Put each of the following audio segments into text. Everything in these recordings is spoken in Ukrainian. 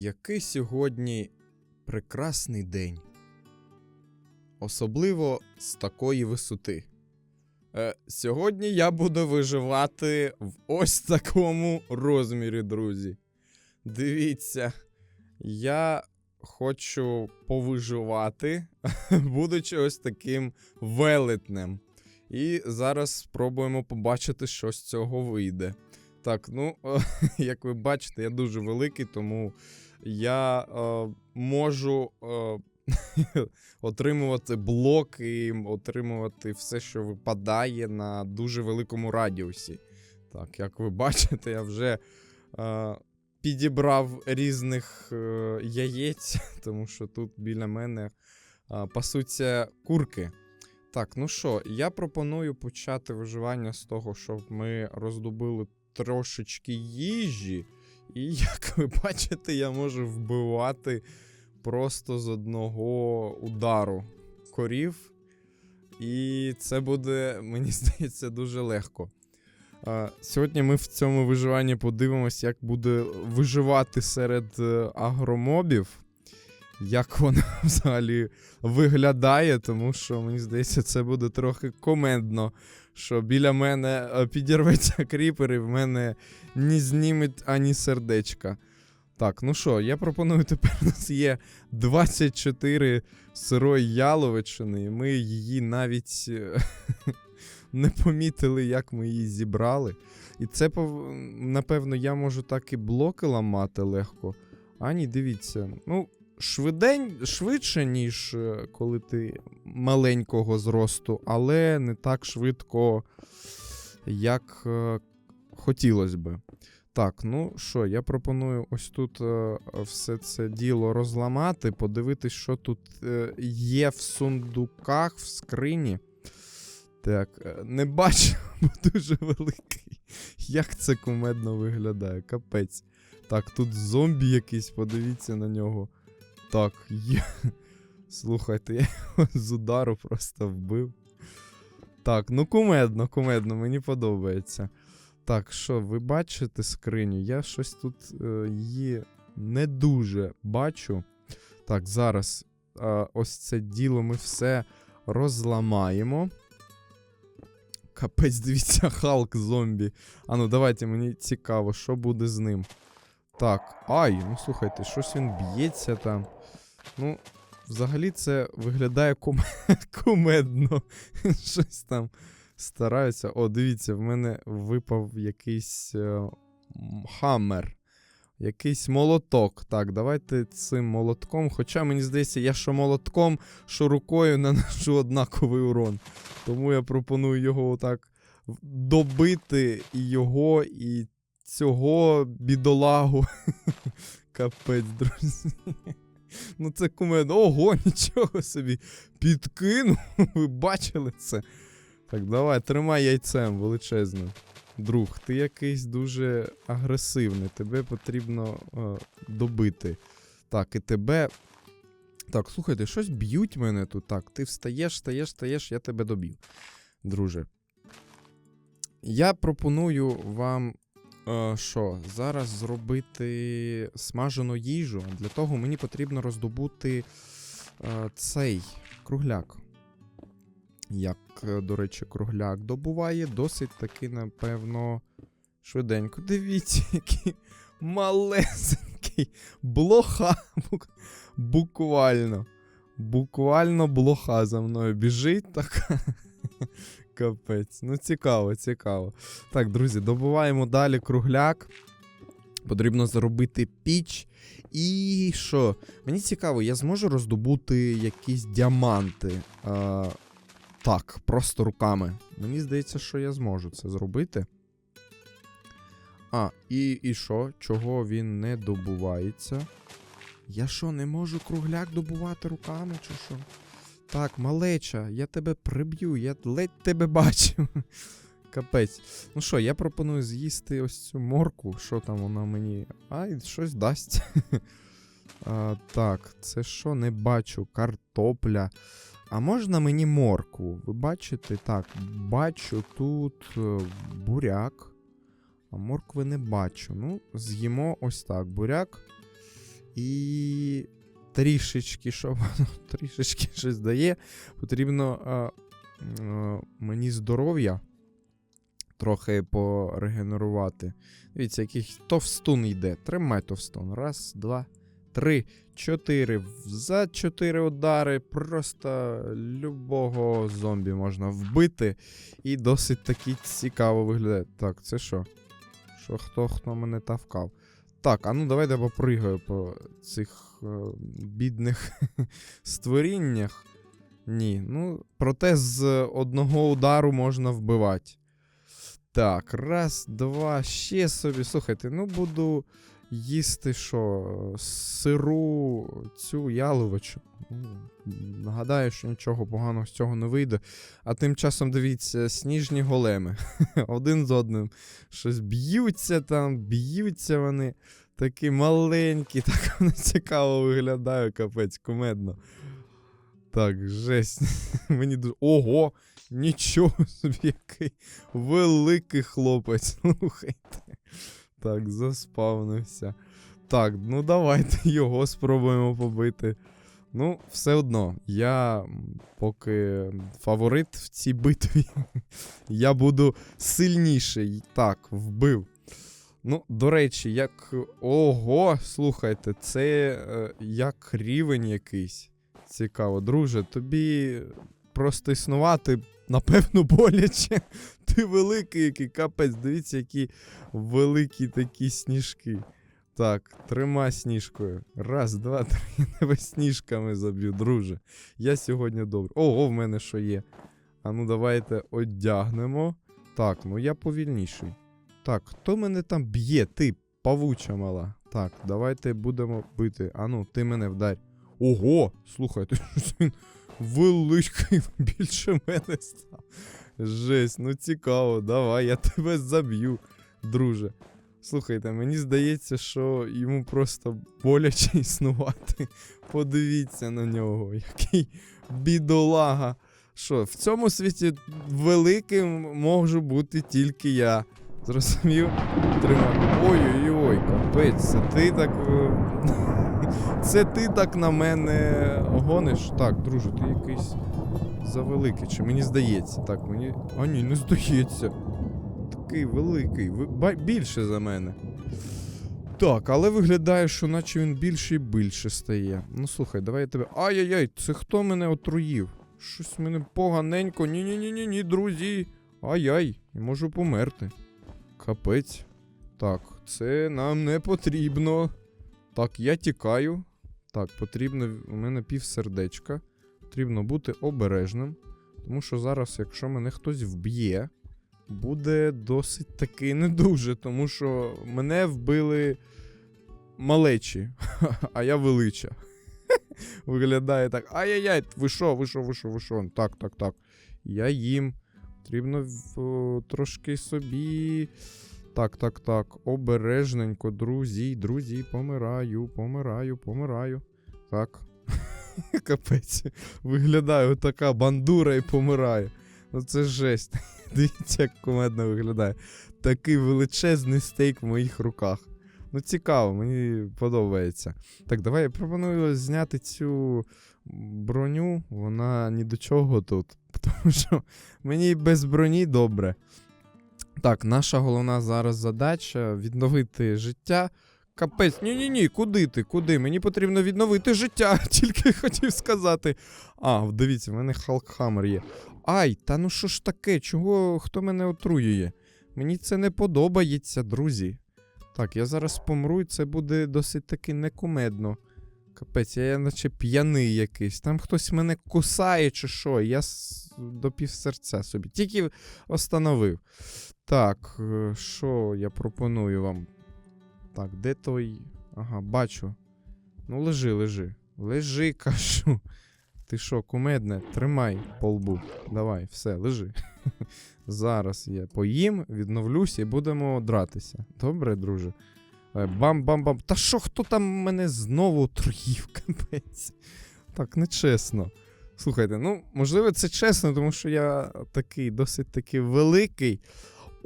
Який сьогодні прекрасний день. Особливо з такої висоти. Е, сьогодні я буду виживати в ось такому розмірі, друзі. Дивіться, я хочу повиживати, будучи ось таким велетнем. І зараз спробуємо побачити, що з цього вийде. Так, ну, як ви бачите, я дуже великий, тому я е, можу е, отримувати блоки, отримувати все, що випадає на дуже великому радіусі. Так, як ви бачите, я вже е, підібрав різних е, яєць, тому що тут біля мене е, пасуться курки. Так, ну що, я пропоную почати виживання з того, щоб ми роздобили трошечки їжі. І як ви бачите, я можу вбивати просто з одного удару корів. І це буде, мені здається, дуже легко. Сьогодні ми в цьому виживанні подивимось, як буде виживати серед е, агромобів. Як воно взагалі виглядає, тому що мені здається, це буде трохи комендно, що біля мене е, підірветься кріпер і в мене не зніметь ані сердечка. Так, ну що, я пропоную тепер у нас є 24 сирої яловичини, і ми її навіть е, не помітили, як ми її зібрали. І це, напевно, я можу так і блоки ламати легко. А ні, дивіться. Ну, швидень, швидше, ніж е, коли ти маленького зросту, але не так швидко, як е, хотілося би. Так, ну що, я пропоную ось тут е, все це діло розламати, подивитись, що тут е, є в сундуках, в скрині. Так, е, не бачу, бо дуже великий. Як це кумедно виглядає, капець. Так, тут зомбі якийсь, подивіться на нього. Так, є. Слухайте, я його з удару просто вбив. Так, ну кумедно, кумедно, мені подобається. Так, що, ви бачите скриню? Я щось тут е, її не дуже бачу. Так, зараз е, ось це діло ми все розламаємо. Капець, дивіться, Халк зомбі. А ну давайте, мені цікаво, що буде з ним. Так, ай, ну слухайте, щось він б'ється там. Ну, взагалі це виглядає кум... кумедно. Щось там стараються. О, дивіться, в мене випав якийсь е, хаммер. Якийсь молоток. Так, давайте цим молотком. Хоча мені здається, я що молотком, що рукою наношу однаковий урон. Тому я пропоную його отак добити і його, і цього бідолагу. Капець, друзі. Ну це кумедно. Ого, нічого собі. Підкинув. Ви бачили це? Так, давай, тримай яйцем величезним. Друг, ти якийсь дуже агресивний. Тебе потрібно е, добити. Так, і тебе. Так, слухайте, щось б'ють мене тут. Так, ти встаєш, встаєш, встаєш, я тебе доб'ю. Друже. Я пропоную вам. Е, Що, зараз зробити смажену їжу. Для того мені потрібно роздобути е, цей кругляк. Як, е, до речі, кругляк добуває, досить таки, напевно, швиденько. Дивіться, який малесенький блоха. Буквально. Буквально блоха за мною біжить така. Капець. Ну, цікаво, цікаво. Так, друзі, добуваємо далі кругляк. Потрібно заробити піч. І що? Мені цікаво, я зможу роздобути якісь діаманти. А, так, просто руками. Мені здається, що я зможу це зробити. А, і, і що? Чого він не добувається? Я що, не можу кругляк добувати руками, чи що? Так, малеча, я тебе приб'ю, я ледь тебе бачу. Капець. Ну що, я пропоную з'їсти ось цю морку. Що там вона мені. Ай, щось дасть. а, так, це що не бачу? Картопля. А можна мені моркву? Ви бачите? Так, бачу тут е, буряк. А моркви не бачу. Ну, з'їмо ось так. Буряк І трішечки, щоб воно трішечки щось дає, потрібно а, а, мені здоров'я трохи порегенерувати. Дивіться, який товстун йде. Тримай товстун. Раз, два, три, чотири. За чотири удари просто любого зомбі можна вбити. І досить таки цікаво виглядає. Так, це що? Що хто хто мене тавкав? Так, а ну давайте я попригаю по цих е, бідних створіннях. Ні, ну, проте з одного удару можна вбивати. Так, раз, два, ще собі. Слухайте, ну буду їсти що? Сиру цю яловичу. Ну, Нагадаю, що нічого поганого з цього не вийде. А тим часом дивіться, сніжні големи. Один з одним. Щось б'ються там, б'ються вони. Такі маленькі, так вони цікаво виглядає, капець, кумедно. Так, жесть. Мені дуже. Ого! Нічого собі, який великий хлопець. Слухайте. Так, заспавнився. Так, ну давайте його спробуємо побити. Ну, все одно, я поки фаворит в цій битві. я буду сильніший. Так, вбив. Ну, до речі, як. Ого, слухайте, це е, як рівень якийсь. Цікаво, друже, тобі просто існувати, напевно, боляче. Ти великий, який капець, дивіться, які великі такі сніжки. Так, тримай сніжкою. Раз, два, три. Я тебе сніжками заб'ю, друже. Я сьогодні добре. Ого, в мене що є. А ну давайте одягнемо. Так, ну я повільніший. Так, хто мене там б'є? Ти, павуча мала. Так, давайте будемо бити. А ну, ти мене вдарь. Ого! Слухайте, щось великий, більше мене став. Жесть, ну цікаво, давай, я тебе заб'ю, друже. Слухайте, мені здається, що йому просто боляче існувати. Подивіться на нього, який бідолага. Що, в цьому світі великим можу бути тільки я. Зрозумів? Тримай. Ой-ой-ой, капець, ти так. Це ти так на мене гониш. Так, друже, ти якийсь завеликий. Чи мені здається? Так, мені. А ні, не здається. Такий великий, більше за мене. Так, але виглядає, що наче він більше і більше стає. Ну слухай, давай я тебе. Ай-яй-яй, це хто мене отруїв? Щось мене поганенько. Ні-ні-ні, ні, друзі. Ай-яй, я можу померти. Капець. Так, це нам не потрібно. Так, я тікаю. Так, потрібно. У мене півсердечка. Потрібно бути обережним. Тому що зараз, якщо мене хтось вб'є, буде досить таки не дуже, тому що мене вбили малечі, а я велича. Виглядає так. Ай-яй-яй, ви що, ви що, ви що, ви що? Так, так, так. Я їм. Потрібно трошки собі. Так, так, так. Обережненько, друзі, друзі, помираю, помираю, помираю. Так. Капець. Виглядаю така бандура і помираю. Ну це жесть. Дивіться, як кумедно виглядає. Такий величезний стейк в моїх руках. Ну, цікаво, мені подобається. Так, давай я пропоную зняти цю броню. Вона ні до чого тут. Тому що мені без броні добре. Так, наша головна зараз задача відновити життя. Капець, ні-ні-ні, куди ти? Куди? Мені потрібно відновити життя, тільки хотів сказати. А, дивіться, в мене Халкхаммер є. Ай, та ну що ж таке? Чого хто мене отруює? Мені це не подобається, друзі. Так, я зараз помру, і це буде досить таки некумедно. Капець, я наче п'яний якийсь. Там хтось мене кусає чи що. Я до півсерця собі. Тільки остановив. Так, е, що я пропоную вам? Так, де той. Ага, бачу. Ну, лежи, лежи. Лежи, кажу. Ти що, кумедне? Тримай по лбу. Давай, все, лежи. Зараз я поїм, відновлюся і будемо дратися. Добре, друже? Е, Бам-бам-бам. Та що хто там мене знову отруїв, капець? Так, нечесно. Слухайте, ну, можливо, це чесно, тому що я такий досить таки великий.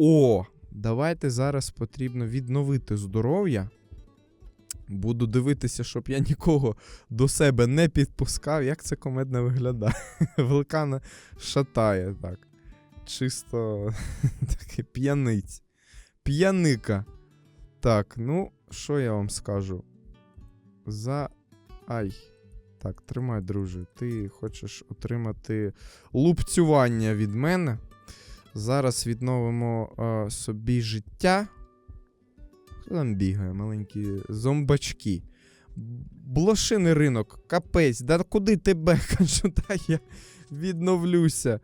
О, давайте зараз потрібно відновити здоров'я. Буду дивитися, щоб я нікого до себе не підпускав. Як це комедно виглядає? Великана шатає так. Чисто такий п'яниць. П'яника. Так, ну, що я вам скажу? За. Ай. Так, тримай, друже. Ти хочеш отримати лупцювання від мене. Зараз відновимо е, собі життя. Хто там бігає? Маленькі зомбачки. Блошиний ринок, капець, да куди тебе? Кажу, та я відновлюся.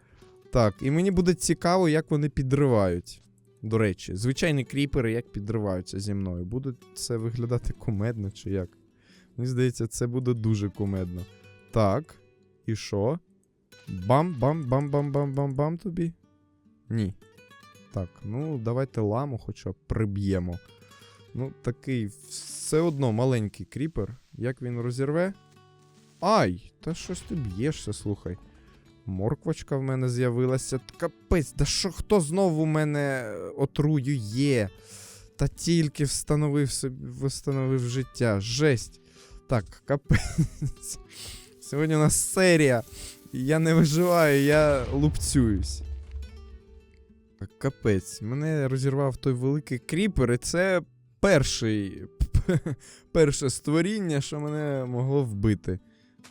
Так, і мені буде цікаво, як вони підривають. До речі, звичайні кріпери як підриваються зі мною. Буде це виглядати кумедно чи як? Мені здається, це буде дуже кумедно. Так. І що? Бам-бам-бам-бам-бам-бам-бам тобі? Ні. Так, ну давайте ламу хоча б приб'ємо. Ну, такий все одно маленький кріпер. Як він розірве? Ай! Та щось ти б'єшся, слухай. Морквочка в мене з'явилася. Капець, да що хто знову мене е, отруює? Та тільки встановив собі встановив життя. Жесть. Так, капець. Сьогодні у нас серія. Я не виживаю, я лупцююсь. Капець. Мене розірвав той великий кріпер, і це перший. Перше створіння, що мене могло вбити.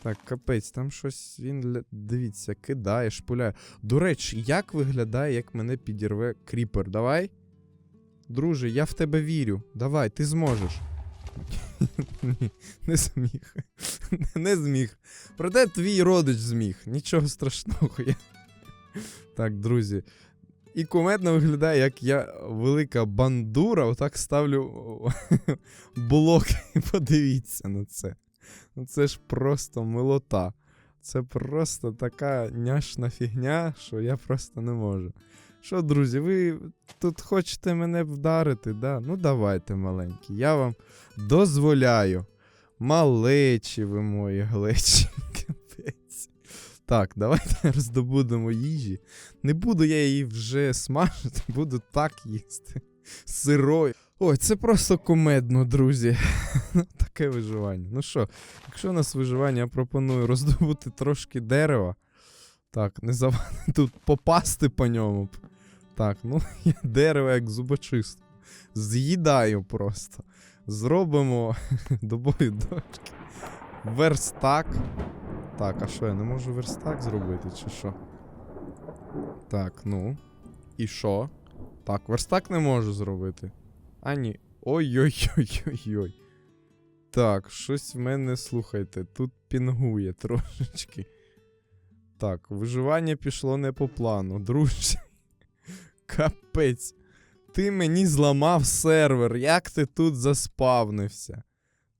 Так, капець, там щось він дивіться, кидає, шпуляє. До речі, як виглядає, як мене підірве кріпер? Давай. Друже, я в тебе вірю. Давай, ти зможеш. Ні, не зміг. Не зміг. Проте твій родич зміг. Нічого страшного. Так, друзі. І кумедно виглядає, як я велика бандура, отак ставлю блоки. Подивіться на це. Ну це ж просто милота. Це просто така няшна фігня, що я просто не можу. Що, друзі, ви тут хочете мене вдарити, да? Ну давайте, маленькі, я вам дозволяю. Малечі ви мої глечі. Капець. Так, давайте роздобудемо їжі. Не буду я її вже смажити, буду так їсти. Сирою. Ой, це просто кумедно, друзі. Таке виживання. Ну що, якщо у нас виживання, я пропоную роздобути трошки дерева. Так, не завадить тут попасти по ньому. Так, ну я дерево як зубочистку. З'їдаю просто. Зробимо добові дошки. Верстак. Так, а що, я не можу верстак зробити, чи що? Так, ну. І що? Так, верстак не можу зробити. А ні. Ой-ой-ой-ой-ой. Так, щось в мене, слухайте, тут пінгує трошечки. Так, виживання пішло не по плану, друзі. Капець. Ти мені зламав сервер. Як ти тут заспавнився?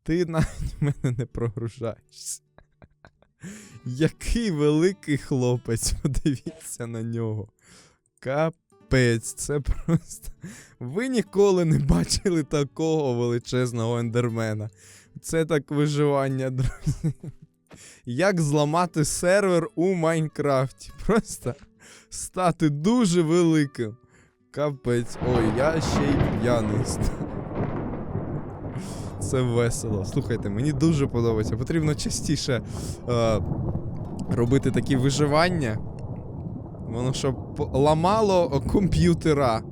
Ти навіть в мене не прогружаєшся. Який великий хлопець, подивіться на нього. Капець, це просто. Ви ніколи не бачили такого величезного ендермена. Це так виживання, друзі. Як зламати сервер у Майнкрафті? Просто стати дуже великим. Капець. Ой, я ще й п'яний став. Це весело. Слухайте, мені дуже подобається. Потрібно частіше е, робити такі виживання. Воно щоб ламало комп'ютера.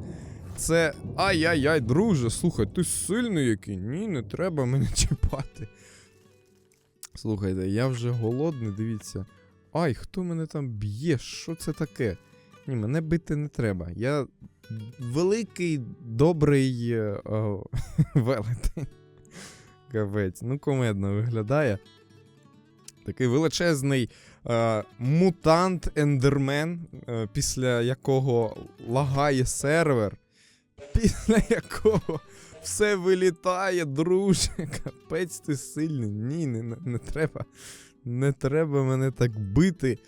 Це. Ай-яй-яй, друже, слухай, ти сильний який. Ні, не треба мене чіпати. Слухайте, я вже голодний, дивіться. Ай, хто мене там б'є? Що це таке? Ні, мене бити не треба. Я великий, добрий е, велетень. Капець, ну комедно виглядає. Такий величезний е, мутант ендермен, е, після якого лагає сервер, після якого все вилітає, друже. Капець ти сильний. Ні, не, не, не треба. Не треба мене так бити.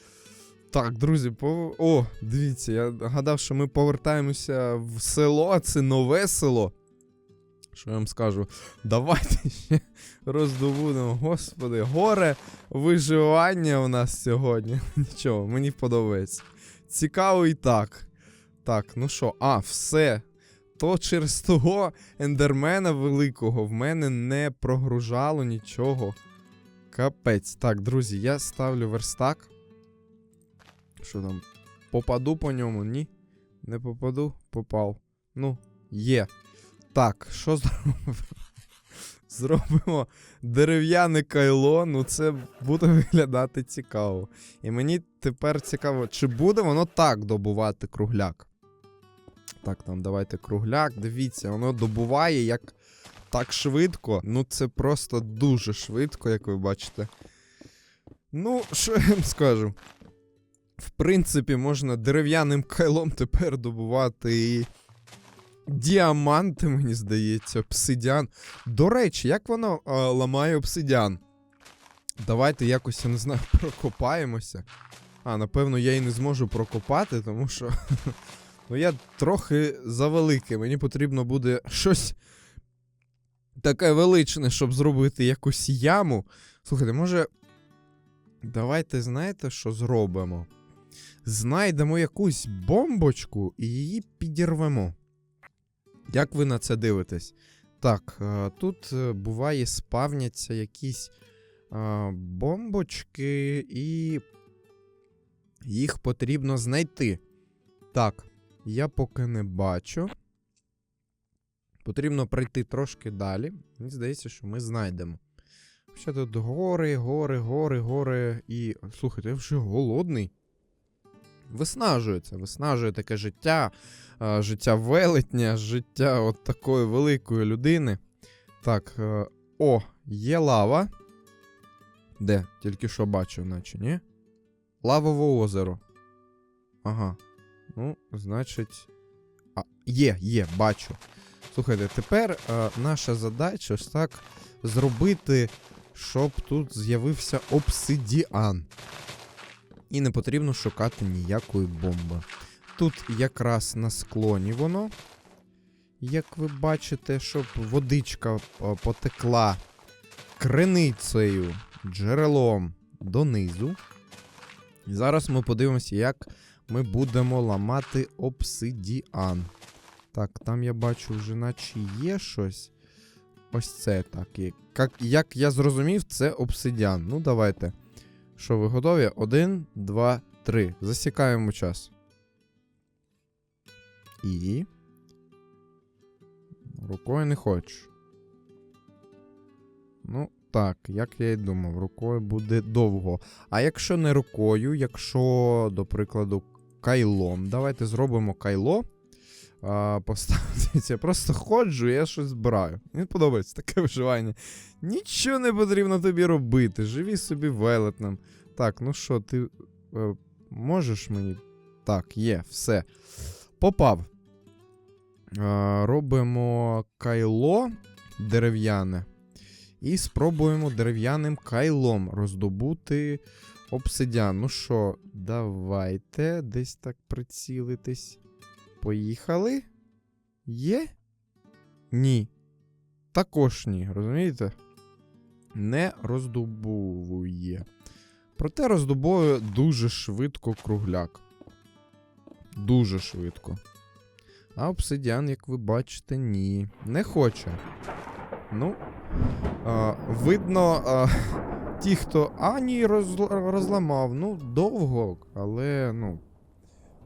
Так, друзі, по... о, дивіться, я гадав, що ми повертаємося в село, а це нове село. Що я вам скажу? Давайте ще роздобудемо. Господи, горе виживання у нас сьогодні. Нічого, мені подобається. Цікаво і так. Так, ну що, а, все. то через того ендермена великого в мене не прогружало нічого. Капець. Так, друзі, я ставлю верстак. Що там? Попаду по ньому? Ні. Не попаду, попав. Ну, є. Так, що зробимо? Зробимо дерев'яне кайло, ну це буде виглядати цікаво. І мені тепер цікаво, чи буде воно так добувати кругляк. Так, там давайте кругляк. Дивіться, воно добуває як так швидко. Ну, це просто дуже швидко, як ви бачите. Ну, що я вам скажу? В принципі, можна дерев'яним кайлом тепер добувати діаманти, мені здається, обсидіан. До речі, як воно е, ламає обсидіан? Давайте якось, я не знаю, прокопаємося. А, напевно, я і не зможу прокопати, тому що. Ну, я трохи завеликий. Мені потрібно буде щось таке величне, щоб зробити якусь яму. Слухайте, може. Давайте знаєте, що зробимо? Знайдемо якусь бомбочку і її підірвемо. Як ви на це дивитесь? Так, е, тут е, буває спавняться якісь е, бомбочки, і їх потрібно знайти. Так, я поки не бачу. Потрібно пройти трошки далі. Мені здається, що ми знайдемо. Ще тут гори, гори, гори, гори. І. Слухайте, я вже голодний. Виснажується, виснажує таке життя, життя велетня, життя от такої великої людини. Так, е, о, є лава. Де? Тільки що бачив, наче, ні? Лавове озеро. Ага. Ну, значить. А, є, є, бачу. Слухайте, тепер е, наша задача ось так зробити, щоб тут з'явився обсидіан. І не потрібно шукати ніякої бомби. Тут якраз на склоні воно. Як ви бачите, щоб водичка е, потекла криницею, джерелом донизу. І зараз ми подивимося, як ми будемо ламати обсидіан. Так, там я бачу вже наче є щось. Ось це так. Як, як, як я зрозумів, це обсидіан. Ну, давайте. Що, ви готові? Один, два, три. Засікаємо час. І. Рукою не хочу. Ну, так, як я і думав, рукою буде довго. А якщо не рукою, якщо, до прикладу, кайлом. Давайте зробимо кайло. А, Поставте, я просто ходжу, я щось збираю. Мені подобається таке виживання. Нічого не потрібно тобі робити. Живі собі велетнем. Так, ну що, ти е, можеш мені. Так, є, все. Попав. А, робимо кайло дерев'яне. І спробуємо дерев'яним кайлом роздобути обсидіан. Ну що, давайте десь так прицілитись. Поїхали? Є? Ні. Також ні, розумієте? Не роздобовує. Проте роздобує дуже швидко кругляк. Дуже швидко. А обсидіан, як ви бачите, ні. Не хоче. Ну. А, видно, а, ті, хто Ані розл- розламав, ну, довго, але, ну.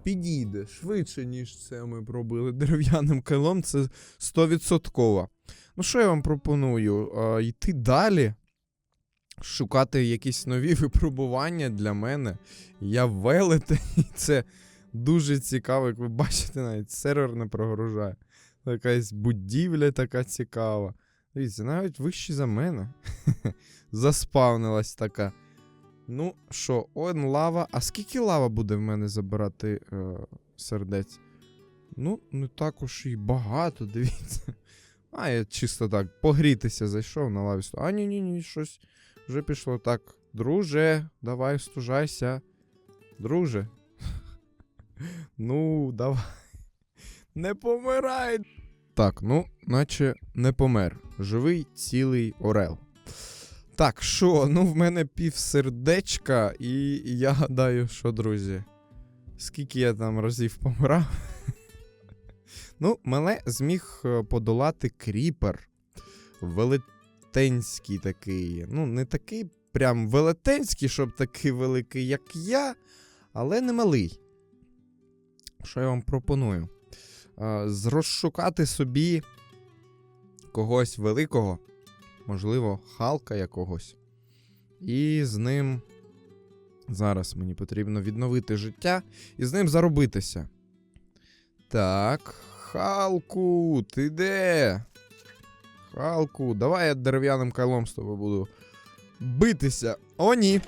Підійде швидше, ніж це ми пробили дерев'яним кайлом, це 100%. Ну, що я вам пропоную? А, йти далі, шукати якісь нові випробування для мене. Я велетень, і це дуже цікаво, як ви бачите, навіть сервер не прогружає. Якась будівля така цікава. Дивіться, навіть вище за мене. Заспавнилась така. Ну що, он лава. А скільки лава буде в мене забирати е, сердець? Ну, не також і багато, дивіться. А, я чисто так погрітися зайшов на лаві. А, ні, ні, ні, щось вже пішло так. Друже, давай стужайся. Друже. Ну, давай. Не помирай. Так, ну, наче не помер. Живий цілий орел. Так, що, ну в мене пів сердечка, і я гадаю, що, друзі, скільки я там разів помирав. Ну, мене зміг е, подолати кріпер. Велетенський такий. Ну, не такий прям велетенський, щоб такий великий, як я, але не малий. Що я вам пропоную? Е, з- Розшукати собі когось великого, можливо, Халка якогось. І з ним. Зараз мені потрібно відновити життя і з ним заробитися. Так, Халку, ти де? Халку, давай я дерев'яним кайлом з тобою буду битися. О, ні.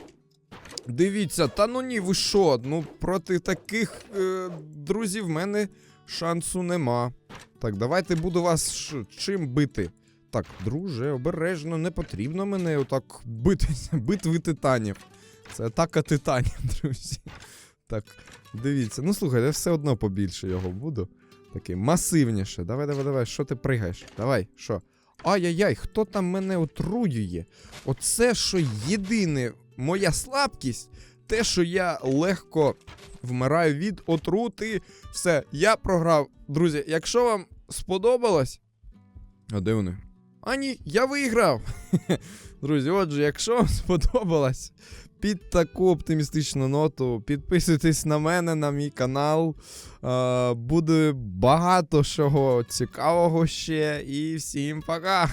Дивіться, та ну ні, ви що? Ну, проти таких е, друзів в мене шансу нема. Так, давайте буду вас чим бити. Так, друже, обережно, не потрібно мене отак битися, битви титанів. Це атака титанів, друзі. Так, дивіться. Ну слухай, я все одно побільше його буду. Такий масивніше. Давай, давай, давай. Що ти пригаєш? Давай, що? Ай-яй-яй, хто там мене отруює? Оце що єдине моя слабкість, те, що я легко вмираю від отрути. Все, я програв. Друзі, якщо вам сподобалось. А де вони? А ні, я виграв. Друзі, отже, якщо вам сподобалось, під таку оптимістичну ноту підписуйтесь на мене, на мій канал. Буде багато чого цікавого ще. І всім пока!